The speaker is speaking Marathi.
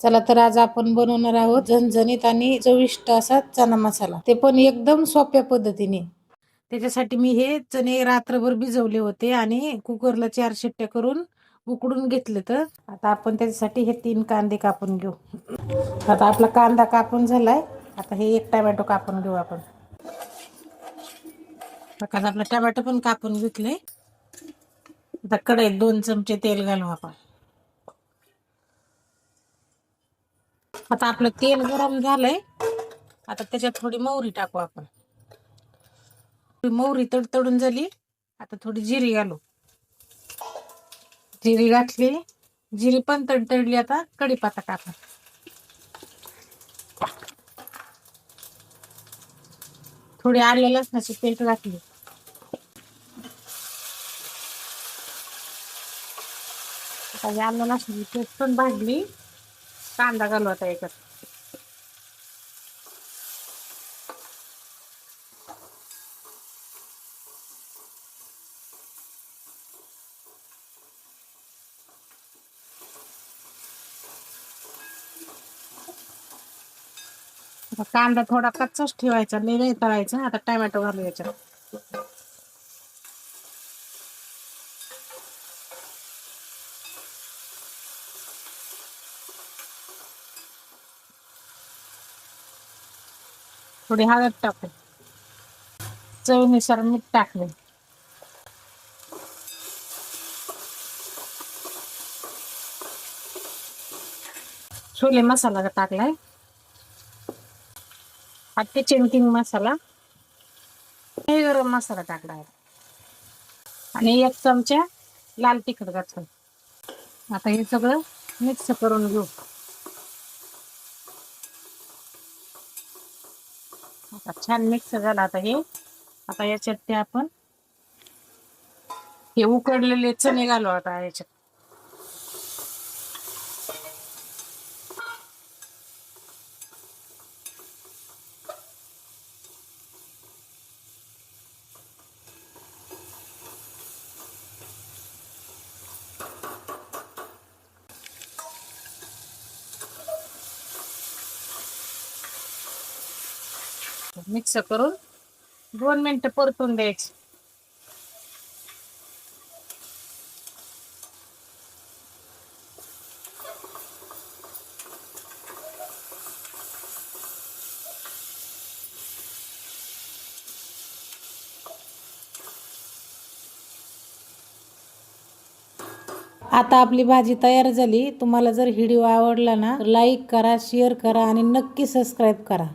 चला तर आज आपण बनवणार आहोत झणझणीत आणि चविष्ट असा चना मसाला. ते पण एकदम सोप्या पद्धतीने. त्याच्यासाठी मी हे चणे रात्रभर भिजवले होते आणि कुकरला चार शिट्ट्या करून उकडून घेतले तर. आता आपण त्याच्यासाठी हे तीन कांदे कापून घेऊ. आता आपला कांदा कापून झालाय. आता हे एक टमॅटो कापून घेऊ आपण. आपला टमॅटो पण कापून घेतले. आता कढईत दोन चमचे तेल घालू आपण. आता आपलं तेल गरम झालंय. आता त्याच्यात थोडी मोहरी टाकू आपण. मोहरी तडतडून झाली. आता थोडी जिरी घालू. जिरी घातली. जिरी पण तडतडली आता. कढीपत्ता कापा थोडी आले लसणाची पेस्ट घातली. आता ही आलं लसणाची पेस्ट पण भाजली. कांदा घालू आता याच्यात कांदा थोडा कच्चाच ठेवायचा लय नाही तळायचा आता टोमॅटो घालू याच्यात. थोडी हळद टाकू. चवीनुसार मीठ टाकले छोले मसाला टाकलाय? हा किचन किंग मसाला. हे गरम मसाला टाकला आहे आणि एक चमचा लाल तिखट घातलं. आता हे सगळं मिक्स करून घेऊ. आता छान मिक्स झालं आता हे. आता याच्यात ते आपण हे उकडलेले चणे घालू आता याच्यात. मिक्स करून दोन मिनटं परतून द्यायची. आता आपली भाजी तयार झाली. तुम्हाला जर व्हिडिओ आवडला ना लाईक करा शेअर करा आणि नक्की सबस्क्राईब करा.